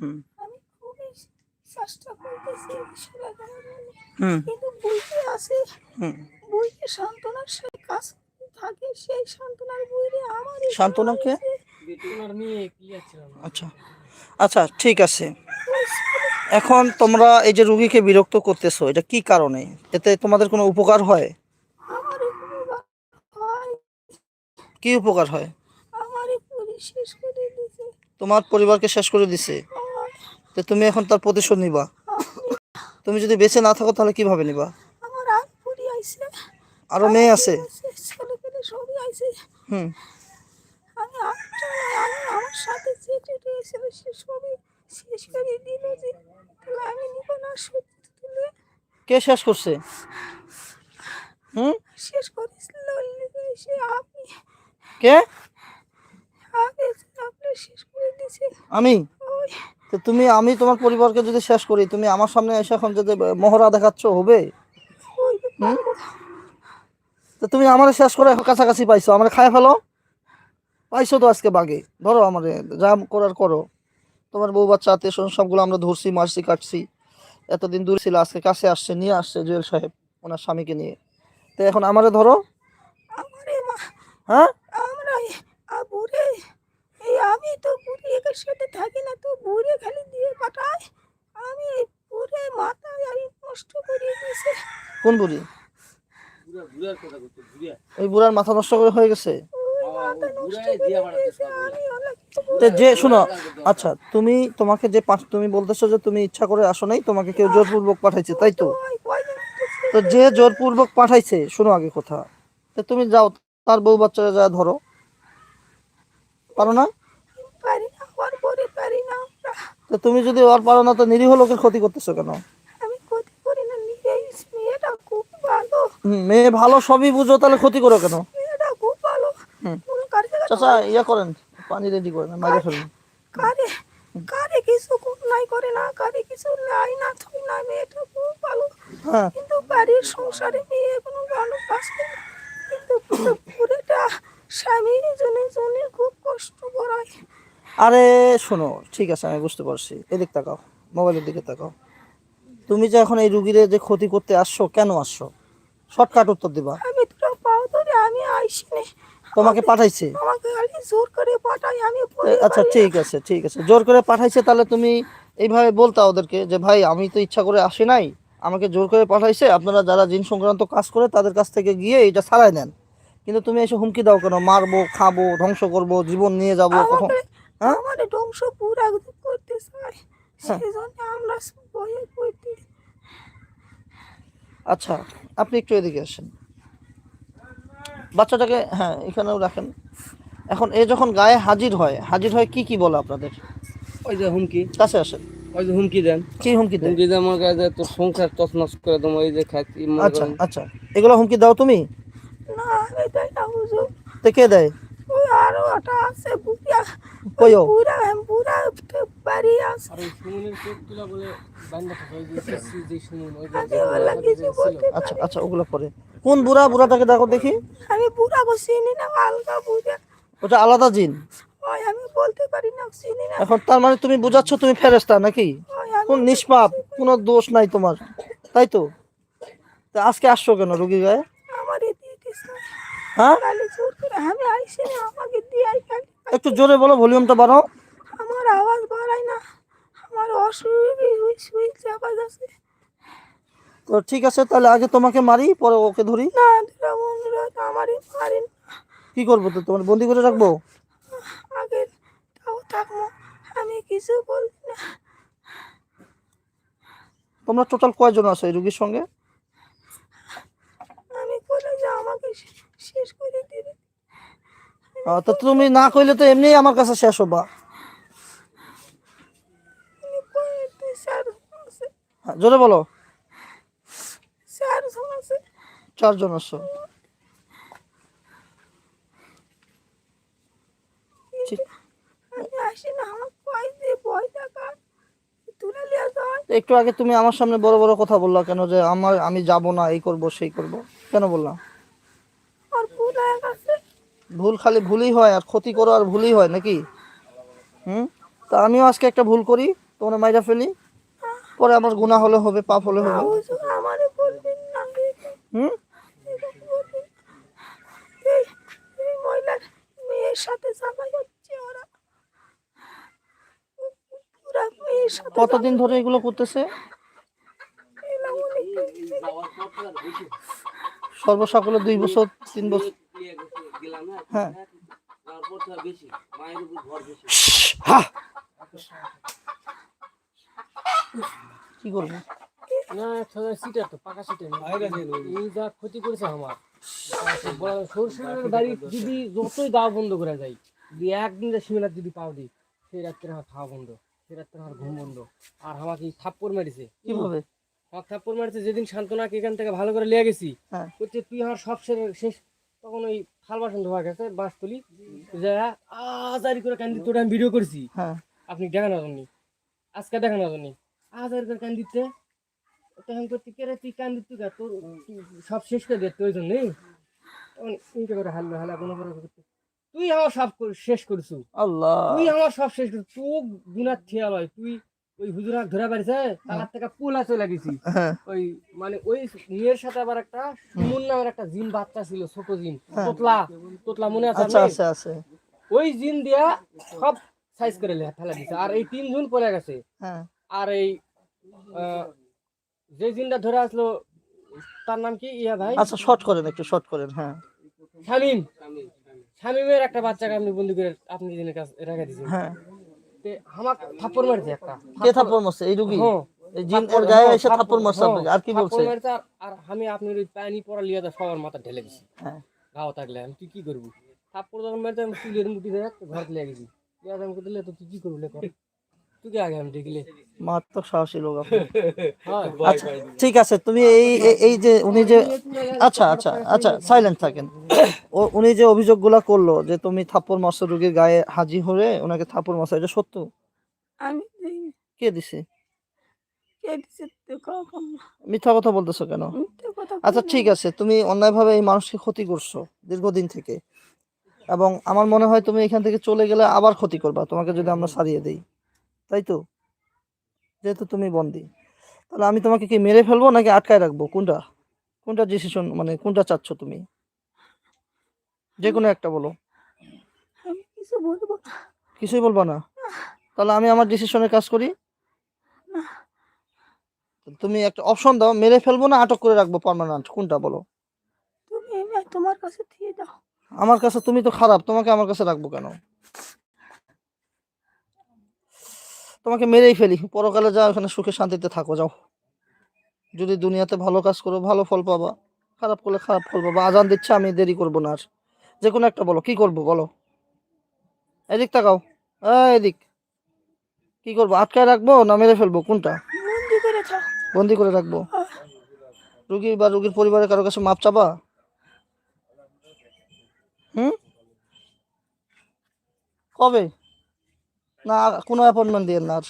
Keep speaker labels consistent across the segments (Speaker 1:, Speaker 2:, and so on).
Speaker 1: হুম।
Speaker 2: আমি খুবই চেষ্টা করতেছি সেবা
Speaker 1: হুম।
Speaker 2: কিন্তু বুঝতে আছে বুঝতে সান্ত্বনার সেই কাজ থাকে সেই সান্ত্বনার বুঝে আমার এই
Speaker 1: সান্ত্বনা কে?
Speaker 3: তোমার মেয়ে কি আছে
Speaker 1: আচ্ছা। আচ্ছা ঠিক আছে। এখন তোমরা এই যে রুগীকে বিরক্ত করতেছো এটা কি কারণে? এতে তোমাদের কোনো উপকার হয়? কি উপকার হয়?
Speaker 2: আমার পুলিশ শেষ করে দিয়েছে।
Speaker 1: তোমার পরিবারকে শেষ করে দিছে? তো তুমি এখন তার প্রতিশোধ নিবা। তুমি যদি বেঁচে না থাকো তাহলে কীভাবে নিবা?
Speaker 2: আমার আর পুরি আইছে।
Speaker 1: আরও মেয়ে আছে?
Speaker 2: ছেলে পেলে সবই আইছে।
Speaker 1: হুম।
Speaker 2: আমি আমি আমার সাথে যে টেটে এসেছিল সে সবই শেষ করে দিল যে তাহলে আমি নিব না সত্যি তুলে।
Speaker 1: কে শেষ করছে? হুম?
Speaker 2: শেষ করেছিল সে আপনি
Speaker 1: কে?
Speaker 2: আগে আপনি শেষ করে দিয়েছেন
Speaker 1: আমি?
Speaker 2: ওই
Speaker 1: তো তুমি আমি তোমার পরিবারকে যদি শেষ করি তুমি আমার সামনে এসে এখন যদি মহড়া দেখাচ্ছ হবে? তো তুমি আমার শেষ করে এখন কাছাকাছি পাইছো আমার খায় ফেলো। পাইছো তো আজকে বাগে। ধরো আমার যা করার করো। তোমার বউ বাচ্চা আত্মীয় সবগুলো আমরা ধরছি মারছি কাটছি। এতদিন দূর ছিল আজকে কাছে আসছে নিয়ে আসছে জুয়েল সাহেব ওনার স্বামীকে নিয়ে। তো এখন আমারে ধরো। হ্যাঁ?
Speaker 2: আমি তো বুড়ি একের সাথে থাকি না তো বুড়ে খালি দিয়ে পাঠায় আমি বুড়ে মাথায় আমি নষ্ট করে দিয়েছে।
Speaker 1: কোন বুড়ি? ওই বুড়ার মাথা নষ্ট করে হয়ে গেছে? যে শোনো আচ্ছা তুমি তোমাকে যে পাঠ- তুমি বলতেছো যে তুমি ইচ্ছা করে আসো নাই তোমাকে কেউ জোরপূর্বক পাঠাইছে তাই তো?
Speaker 2: তো
Speaker 1: তো যে জোরপূর্বক পাঠাইছে শোনো আগে কথা। তো তুমি যাও তার বউ বাচ্চারা যা ধরো। পারো না
Speaker 2: পারি না হওয়ার পরে পারি না আমরা
Speaker 1: তো তুমি যদি ওর পারো না তো নিরীহ লোকের ক্ষতি করতেছো কেন?
Speaker 2: আমি ক্ষতি করি না নিজে মেয়েটা খুব ভালো।
Speaker 1: মেয়ে ভালো সবই বুঝো তাহলে ক্ষতি করো কেন?
Speaker 2: মেয়েটা খুব ভালো।
Speaker 1: চাচা ইয়া করেন পানি রেডি করেন মাইরে ফেলুন
Speaker 2: কারে কারে কিছু কোন নাই করে না কারে কিছু নাই না থই না মেয়েটা খুব ভালো।
Speaker 1: হ্যাঁ।
Speaker 2: কিন্তু বাড়ির সংসারে মেয়ে কোনো ভালো পাচ্ছে না। কিন্তু পুরোটা স্বামী জনের জন্য খুব কষ্ট করায়।
Speaker 1: আরে শোনো ঠিক আছে আমি বুঝতে পারছি। এদিক তাকাও মোবাইলের দিকে তাকাও। তুমি যে এখন এই রুগীরে যে ক্ষতি করতে আসছো কেন আসছো? শর্টকাট উত্তর দিবা।
Speaker 2: আমি তোরা পাও ধরে আমি আইসি নে
Speaker 1: তোমাকে পাঠাইছে?
Speaker 2: আমাকে খালি জোর করে পাঠাই আমি
Speaker 1: আচ্ছা ঠিক আছে ঠিক আছে। জোর করে পাঠাইছে তাহলে তুমি এইভাবে বলতা ওদেরকে যে ভাই আমি তো ইচ্ছা করে আসি নাই। আমাকে জোর করে পাঠাইছে আপনারা যারা জিন সংক্রান্ত কাজ করে তাদের কাছ থেকে গিয়ে এটা ছাড়াই নেন। কিন্তু তুমি এসে হুমকি দাও কেন? মারবো খাব ধ্বংস করব জীবন নিয়ে যাব কখন?
Speaker 2: আমার ধ্বংস পুরা করতে চাই
Speaker 1: হ্যাঁ।
Speaker 2: সেই জন্য আমরা বয়ে করতে
Speaker 1: আচ্ছা আপনি একটু এদিকে আসেন। বাচ্চাটাকে হ্যাঁ এখানেও রাখেন। এখন এ যখন গায়ে হাজির হয় হাজির হয় কি কি বলে আপনাদের?
Speaker 3: ওই যে হুমকি।
Speaker 1: কাছে আসেন।
Speaker 3: ওই যে হুমকি দেন।
Speaker 1: কি হুমকি দেয়
Speaker 3: হুমকি দেন মনে করেন যে তোর সংসার তছনছ করে দেবো এই যে খাচ্ছি
Speaker 1: আচ্ছা
Speaker 3: করেন।
Speaker 1: আচ্ছা। এগুলো হুমকি দাও তুমি?
Speaker 2: না আমি তাই না হুজুর।
Speaker 1: তো কে দেয়?
Speaker 2: ওই আরও একটা আছে বুড়া।
Speaker 1: কইও
Speaker 2: বুড়া বুড়া বাড়ি আছে।
Speaker 3: আর সুমনের বলে যে সুমন
Speaker 2: আমি ওগুলা
Speaker 1: আচ্ছা আচ্ছা ওগুলো পরে। কোন বুড়া বুড়াটাকে দেখো দেখি।
Speaker 2: আমি বুড়া গো চিনি না হালকা বুড়া।
Speaker 1: ওটা আলাদা জিন।
Speaker 2: ওই আমি বলতে পারি না চিনি না।
Speaker 1: এখন তার মানে তুমি বুঝাচ্ছ তুমি ফেরেস্তা নাকি? কোন নিষ্পাপ কোনো দোষ নাই তোমার তাই তো? আজকে আসছো কেন রুগী গায়ে? হ্যাঁ?
Speaker 2: আমি না আমাকে
Speaker 1: একটু জোরে বলো ভলিউমটা বাড়াও।
Speaker 2: আমার আওয়াজ বাড়ায় না আমার চাপা যাচ্ছে
Speaker 1: তো ঠিক আছে তাহলে আগে তোমাকে মারি পরে ওকে ধরি।
Speaker 2: না আমারই
Speaker 1: কি করব তো তোমার বন্দি করে রাখব?
Speaker 2: আগে তাও থাকব আমি কিছু বলছি না।
Speaker 1: তোমরা টোটাল কয়জন আছো এই রুগীর সঙ্গে?
Speaker 2: আমি বলে যে আমাকে শেষ করে দিবে
Speaker 1: তো তুমি না কইলে তো এমনিই আমার কাছে শেষ হবা। হ্যাঁ, জোরে বলো। চারজন
Speaker 2: আসি
Speaker 1: একটু আগে তুমি আমার সামনে বড় বড় কথা বললা কেন যে আমার আমি যাব না এই করব সেই করব। কেন বললাম
Speaker 2: ভুল
Speaker 1: খালি ভুলই হয়, আর ক্ষতি করো আর ভুলই হয় নাকি? হুম? তা আমিও আজকে একটা ভুল করি, তোমার মাইরা ফেলি। পরে আমার গুণা হলে হবে, পাপ হলে হবে। হুম? কতদিন ধরে এগুলো করতেছে? সর্বসকলে দুই বছর, তিন বছর। হ্যাঁ! কি করব?
Speaker 3: না সিটার তো পাকা সিটার এই যা ক্ষতি করেছে আমার। সরষের বাড়ি যদি যতই দাওয়া বন্ধ করে যায় যদি একদিন সীমানার যদি পাও দিই সেই রাত্রে আমার খাওয়া বন্ধ সেই রাত্রে আমার ঘুম বন্ধ। আর আমাকে থাপ্পড় মেরেছে।
Speaker 1: কীভাবে?
Speaker 3: আমার থাপ্পড় মারছে যেদিন শান্তনাকে এখান থেকে ভালো করে লিয়ে গেছি
Speaker 1: হ্যাঁ।
Speaker 3: তুই আমার সব শেষ তখন ওই থাল বাসন ধোয়া গেছে বাস তুলি যা আজারি করে কান্দি তোটা আমি ভিডিও করছি।
Speaker 1: হ্যাঁ।
Speaker 3: আপনি দেখানো জন্য আজকে দেখানো জন্য আজারি করে কান্দি দিতে তখন করতে কে রে তুই কান্দি তুই তোর সব শেষ করে দিতে ওই জন্যই। তখন ইনকে করে হাল্লা হাল্লা কোনো করে করতে তুই আমার সব শেষ করছু।
Speaker 1: আল্লাহ।
Speaker 3: তুই আমার সব শেষ করছু। তুই গুনার খেয়াল হয়। তুই ওই ধরা পারিছে তার থেকে পোলা চলে গেছি।
Speaker 1: হ্যাঁ।
Speaker 3: ওই মানে ওই মেয়ের সাথে আবার একটা সুমন নামের একটা জিন বাচ্চা ছিল ছোট জিন
Speaker 1: হ্যাঁ।
Speaker 3: তোতলা তোতলা মনে আছে
Speaker 1: আচ্ছা আছে আছে।
Speaker 3: ওই জিন দিয়া সব সাইজ করে ফেলা দিছে। আর এই তিন জন পড়ে গেছে।
Speaker 1: হ্যাঁ।
Speaker 3: আর এই যে জিনটা ধরে আসলো তার নাম কি? ইয়া ভাই?
Speaker 1: আচ্ছা শর্ট করেন একটু শর্ট করেন হ্যাঁ।
Speaker 3: শামিম। শামিমের একটা বাচ্চাকে আপনি বন্ধু করে আপনি জিনের কাছে রেখে দিয়েছেন
Speaker 1: হ্যাঁ।
Speaker 3: তে আমাক থাপ্পড় মারছে একটা।
Speaker 1: কে থাপ্পড় মারছে? এই রুগী?
Speaker 3: হ্যাঁ।
Speaker 1: জিন ওর গায়ে
Speaker 3: হ্যাঁ,
Speaker 1: এসে থাপ্পড় মারছে
Speaker 3: হ্যাঁ,
Speaker 1: আপনাকে। আর কি বলছে?
Speaker 3: আর- আমি আপনার ওই পানি পড়া লিয়ে সবার মাথা ঢেলে দিছি।
Speaker 1: হ্যাঁ।
Speaker 3: গাও থাকলে আমি তুই কি করবি? থাপ্পড় যখন মারতে আমি চুলের মুটি দিয়ে ঘর লিয়ে গেছি লিয়ে আমি দিলে তো তুই কি করবি? লে
Speaker 1: মারাত্মক সাহসী লোক আপনি। আচ্ছা ঠিক আছে তুমি এই এই- যে উনি যে আচ্ছা আচ্ছা আচ্ছা সাইলেন্ট থাকেন। ও উনি যে অভিযোগগুলা করল যে তুমি থাপ্পড় মারছো রুগীর গায়ে হাজি হয়ে ওনাকে থাপ্পড় মারছো এটা সত্য?
Speaker 2: আমি
Speaker 1: কে দিছে?
Speaker 2: কে দিছে
Speaker 1: মিথ্যা কথা বলতেছো কেন? আচ্ছা ঠিক আছে তুমি অন্যায়ভাবে এই মানুষকে ক্ষতি করছ দীর্ঘদিন থেকে। এবং আমার মনে হয় তুমি এখান থেকে চলে গেলে আবার ক্ষতি করবা। তোমাকে যদি আমরা সারিয়ে দেই। তাই তো যেহেতু তুমি বন্দি। তাহলে আমি তোমাকে কি মেরে ফেলব নাকি আটকায় রাখব? কোনটা? কোনটা ডিসিশন মানে কোনটা চাচ্ছ তুমি? যে কোনো একটা বলো।
Speaker 2: কিছু বলব।
Speaker 1: কিছুই বলবা না? তাহলে আমি আমার ডিসিশনে কাজ করি। তুমি একটা অপশন দাও মেরে ফেলব না আটক করে রাখব পার্মানেন্ট কোনটা বলো?
Speaker 2: তুমি তোমার কাছে দিয়ে দাও।
Speaker 1: আমার কাছে তুমি তো খারাপ তোমাকে আমার কাছে রাখব কেন? তোমাকে মেরেই ফেলি। পরকালে যাও এখানে সুখে শান্তিতে থাকো যাও। যদি দুনিয়াতে ভালো কাজ করো ভালো ফল পাবা। খারাপ করলে খারাপ ফল পাবা। আজান দিচ্ছে আমি দেরি করব না আর। যে কোনো একটা বলো কি করব বলো? এদিক তাকাও। এদিক। কি করব? আটকায় রাখব না মেরে ফেলব? কোনটা?
Speaker 2: বন্দি করে
Speaker 1: বন্দি করে রাখব? রুগী বা রুগীর পরিবারের কারও কাছে মাপ চাবা? হুম? কবে? না কোনো অ্যাপয়েন্টমেন্ট দিয়ে না আর।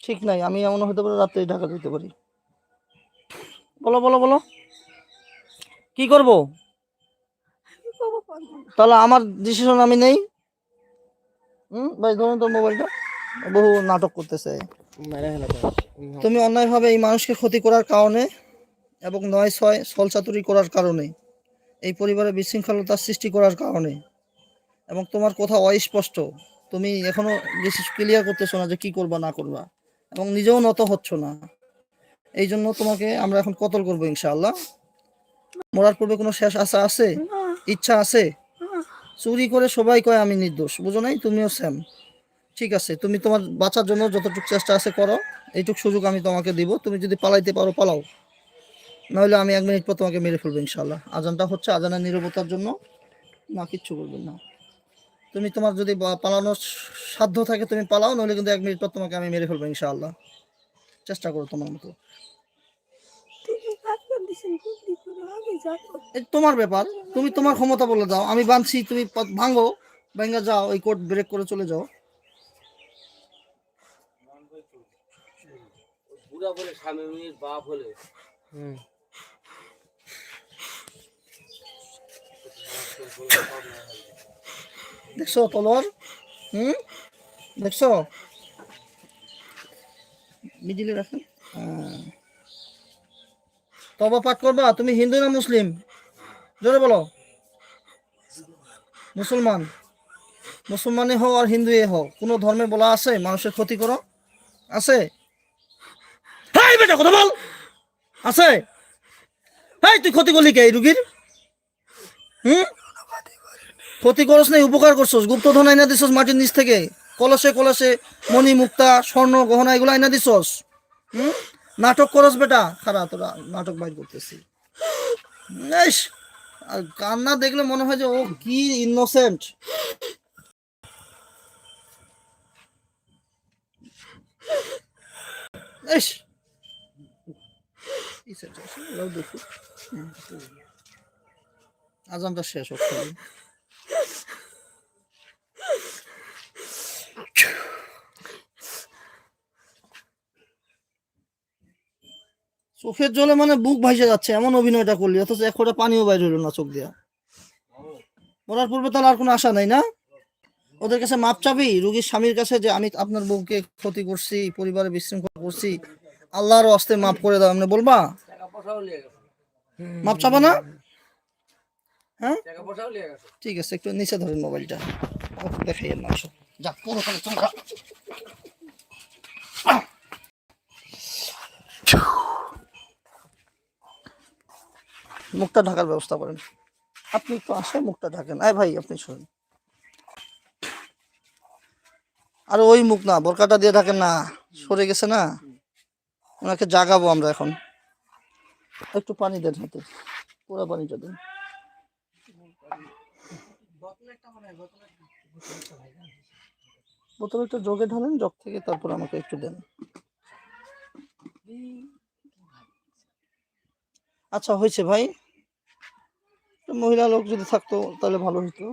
Speaker 1: ঠিক নাই আমি এমন হতে পারি রাত্রে ঢাকা যেতে পারি। বলো বলো বলো। কি করব? তাহলে আমার ডিসিশন আমি নেই। হুম ভাই ধরুন তোর মোবাইলটা বহু নাটক করতেছে। তুমি অন্যায়ভাবে এই মানুষকে ক্ষতি করার কারণে এবং নয় ছয় ছলচাতুরি করার কারণে এই পরিবারে বিশৃঙ্খলতার সৃষ্টি করার কারণে এবং তোমার কথা অস্পষ্ট। তুমি এখনও ক্লিয়ার করতেছো না যে কি করবা না করবা। এবং নিজেও নত হচ্ছ না। এই জন্য তোমাকে আমরা এখন কতল করব ইনশাআল্লাহ। মরার পূর্বে কোনো শেষ আশা আছে? ইচ্ছা আছে? চুরি করে সবাই কয় আমি নির্দোষ। বুঝো নাই? তুমিও স্যাম ঠিক আছে তুমি তোমার বাঁচার জন্য যতটুকু চেষ্টা আছে করো। এইটুক সুযোগ আমি তোমাকে দিব। তুমি যদি পালাইতে পারো পালাও। নইলে আমি এক মিনিট পর তোমাকে মেরে ফেলব ইনশাল্লাহ আজানটা হচ্ছে আজানের নিরবতার জন্য। না কিচ্ছু করবেন না। তুমি তোমার যদি পালানোর সাধ্য থাকে তুমি পালাও নইলে কিন্তু এক মিনিট পর তোমাকে আমি মেরে ফেলব ইনশাআল্লাহ। চেষ্টা করো তোমার মতো। তোমার ব্যাপার তুমি তোমার ক্ষমতা বলে দাও আমি বানছি তুমি ভাঙো ভেঙে যাও এই কোর্ট ব্রেক করে চলে যাও।
Speaker 4: বুড়া বলে স্বামী বাপ হলে।
Speaker 3: হুম।
Speaker 1: দেখছ তলোয়ার হুম? দেখছ? মিডিলে রাখেন হ্যাঁ। তবা পাঠ করবা? তুমি হিন্দু না মুসলিম? জোরে বলো। মুসলমান। মুসলমানই হও আর হিন্দুই হও। কোনো ধর্মে বলা আছে? মানুষের ক্ষতি করো। আছে? কথা বল। আছে? হাই, তুই ক্ষতি করলি কে এই রুগীর? হুম? ক্ষতি করস নাই, উপকার করছস। গুপ্তধন আইনা দিছস মাটির নিচ থেকে। কলসে কলসে মণি, মুক্তা, স্বর্ণ, গহনা এগুলো আইনা দিছস। হুম? নাটক করস বেটা। খারাপ তোরা নাটক বাইর করতেছি। কান্না দেখলে মনে হয় যে ও কি ইনোসেন্ট আজানটা শেষ হচ্ছে চোখের জলে মানে বুক ভাসে যাচ্ছে এমন অভিনয়টা করলি অথচ এক ফোঁটা পানিও বাইরে হলো না চোখ দিয়া। মরার পূর্বে তাহলে আর কোনো আশা নাই না? ওদের কাছে মাপ চাবি? রুগীর স্বামীর কাছে যে আমি আপনার বউকে ক্ষতি করছি পরিবারে বিশৃঙ্খলা করছি আল্লাহর আস্তে মাপ করে দাও এমনি বলবা? মাপ চাবা না? হ্যাঁ? ঠিক আছে একটু নিচে ধরেন মোবাইলটা। দেখাই না যা পুরো তোমরা মুখটা ঢাকার ব্যবস্থা করেন। আপনি তো আসে মুখটা ঢাকেন আয় ভাই, আপনি শুনুন আর ওই মুখ না, বোরকাটা দিয়ে ঢাকেন না। সরে গেছে না। ওনাকে জাগাবো আমরা এখন। একটু পানি দেন হাতে। পুরো পানিটা দেন। বোতলে একটু জগে ঢালেন, জগ থেকে তারপর আমাকে একটু দেন। আচ্ছা হয়েছে ভাই। মহিলা লোক যদি থাকতো, তাহলে ভালো হতো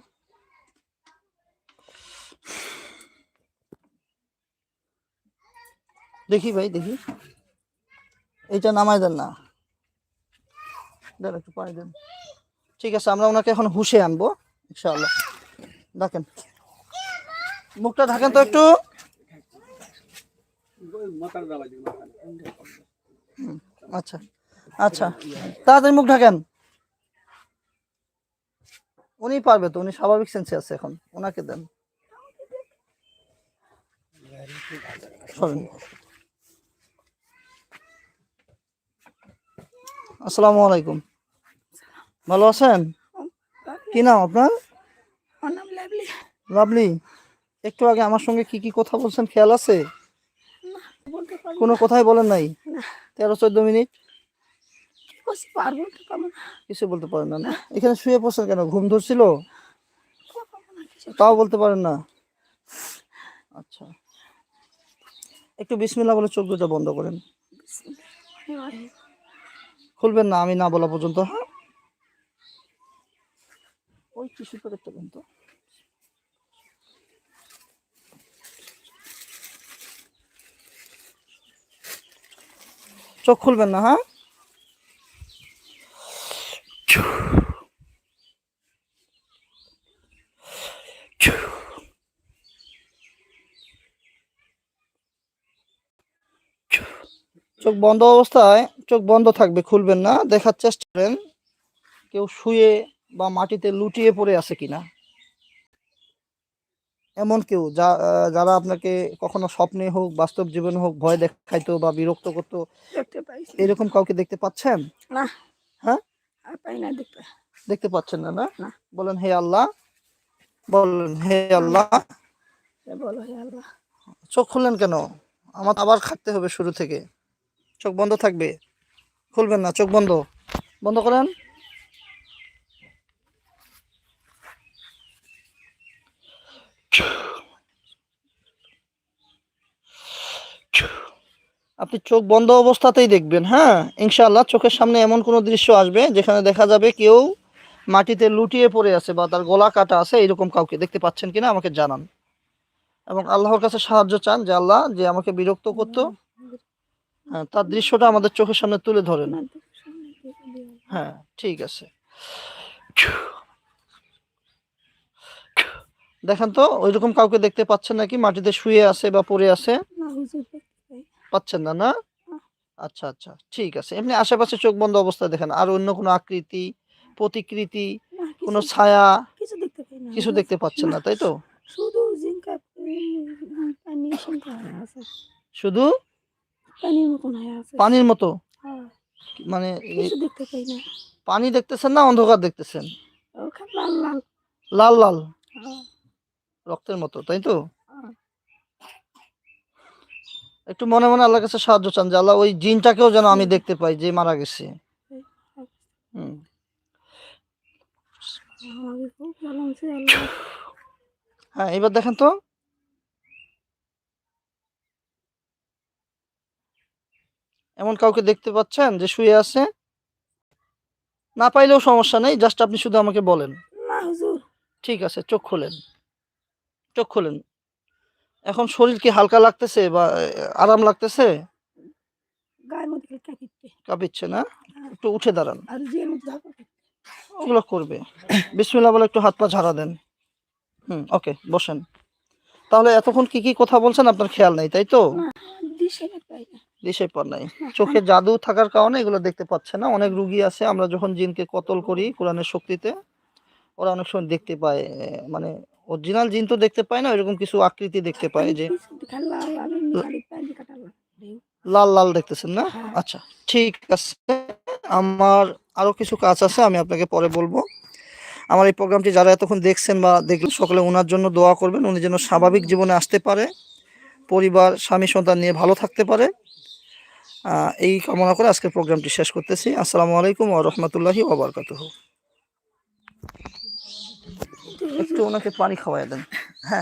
Speaker 1: দেখি ভাই, দেখি। এইটা নামাই দেন না। দেন একটু পানি দেন। ঠিক আছে, আমরা ওনাকে এখন হুশে আনব, ইনশাআল্লাহ। ডাকেন মুখটা ঢাকেন তো একটু। আচ্ছা আচ্ছা। তাড়াতাড়ি মুখ ঢাকেন। উনি পারবে তো উনি স্বাভাবিক সেন্সে আছে এখন ওনাকে দেন। আসসালামু আলাইকুম। ভালো আছেন? কি নাম আপনার?
Speaker 2: লাভলি।
Speaker 1: একটু আগে আমার সঙ্গে কি কি কথা বলছেন খেয়াল আছে? কোনো কথাই বলেন নাই? তেরো চোদ্দ মিনিট? কিছু বলতে পারেন না এখানে শুয়ে পড়ছেন কেন? ঘুম ধরছিল? তাও বলতে পারেন না? আচ্ছা। একটু বিসমিল্লাহ বলে চোখ দুটো বন্ধ করেন। খুলবেন না আমি না বলা পর্যন্ত। হ্যাঁ ওই টিস্যু পেপারটা দেন চোখ খুলবেন না হ্যাঁ? চোখ বন্ধ অবস্থায়, চোখ বন্ধ থাকবে, খুলবেন না, দেখার চেষ্টা করেন কেউ শুয়ে বা মাটিতে লুটিয়ে পড়ে আছে কিনা। এমন কেউ যা যারা আপনাকে কখনো স্বপ্নে হোক বাস্তব জীবনে হোক ভয় দেখাইতো বা বিরক্ত করতো এরকম কাউকে দেখতে পাচ্ছেন?
Speaker 2: না।
Speaker 1: হ্যাঁ?
Speaker 2: দেখতে।
Speaker 1: দেখতে পাচ্ছেন না না?
Speaker 2: না।
Speaker 1: বলেন হে আল্লাহ। বলেন হে আল্লাহ।
Speaker 2: বলো হে আল্লাহ।
Speaker 1: চোখ খুললেন কেন? আমার আবার খাটতে হবে শুরু থেকে। চোখ বন্ধ থাকবে? খুলবেন না চোখ বন্ধ। বন্ধ করেন। আপনি চোখ বন্ধ অবস্থাতেই দেখবেন হ্যাঁ? ইনশাআল্লাহ চোখের সামনে এমন কোনো দৃশ্য আসবে যেখানে দেখা যাবে কেউ মাটিতে লুটিয়ে পড়ে আছে বা তার গলা কাটা আছে এরকম কাউকে দেখতে পাচ্ছেন কিনা আমাকে জানান। এবং আল্লাহর কাছে সাহায্য চান যে আল্লাহ যে আমাকে বিরক্ত করতো হ্যাঁ, তার দৃশ্যটা আমাদের চোখের সামনে তুলে ধরেন। হ্যাঁ ঠিক আছে। দেখেন তো ওইরকম কাউকে দেখতে পাচ্ছেন নাকি মাটিতে শুয়ে আছে বা পড়ে আছে? পাচ্ছেন না না? আচ্ছা আচ্ছা ঠিক আছে। এমনি আশেপাশে চোখ বন্ধ অবস্থায় দেখেন আর অন্য কোনো আকৃতি প্রতিকৃতি কোনো ছায়া
Speaker 2: কিছু দেখতে
Speaker 1: পাচ্ছেন না তাই তো?
Speaker 2: শুধু হয়ে
Speaker 1: শুধু?
Speaker 2: পানির হয়ে
Speaker 1: মতো?
Speaker 2: হ্যাঁ,
Speaker 1: মানে পানি দেখতেছেন না অন্ধকার দেখতেছেন?
Speaker 2: লাল লাল। হ্যাঁ,
Speaker 1: রক্তের মতো তাই তো?
Speaker 2: হ্যাঁ।
Speaker 1: একটু মনে মনে আল্লাহর কাছে সাহায্য চান যে আল্লাহ ওই জিনটাকেও যেন আমি দেখতে পাই যে মারা গেছে।
Speaker 2: আল্লাহ?
Speaker 1: হ্যাঁ এবার দেখেন তো। এমন কাউকে দেখতে পাচ্ছেন যে শুয়ে আছে? না পাইলেও সমস্যা নেই জাস্ট আপনি শুধু আমাকে বলেন। ঠিক আছে চোখ খোলেন। চোখ খোলেন। এখন শরীর কি হালকা লাগতেছে বা আরাম লাগতেছে? কাঁপিচ্ছে। না? একটু উঠে দাঁড়ান। ওগুলো করবে। বিসমিল্লাহ বলে একটু হাত পা ঝাড়া দেন। হুম ওকে বসেন। তাহলে এতক্ষণ কি কি কথা বলছেন আপনার খেয়াল নেই তাই তো?
Speaker 2: দিশে
Speaker 1: পার নাই। চোখে জাদু থাকার কারণে এগুলো দেখতে পাচ্ছে না। অনেক রুগী আছে আমরা যখন জিনকে কতল করি কোরআনের শক্তিতে ওরা অনেক সময় দেখতে পায় মানে অরিজিনাল জিন তো দেখতে পায় না এরকম কিছু আকৃতি দেখতে পায় যে
Speaker 2: লাল লাল
Speaker 1: দেখতেছেন না? আচ্ছা ঠিক আছে। আমার আরও কিছু কাজ আছে আমি আপনাকে পরে বলব। আমার এই প্রোগ্রামটি যারা এতক্ষণ দেখছেন বা দেখলেন সকলে ওনার জন্য দোয়া করবেন। উনি যেন স্বাভাবিক জীবনে আসতে পারে পরিবার স্বামী সন্তান নিয়ে ভালো থাকতে পারে। এই কামনা করে আজকের প্রোগ্রামটি শেষ করতেছি। আসসালামু আলাইকুম ওয়া রাহমাতুল্লাহি ওয়া বারাকাতুহু। একটু ওনাকে পানি খাওয়াই দেন।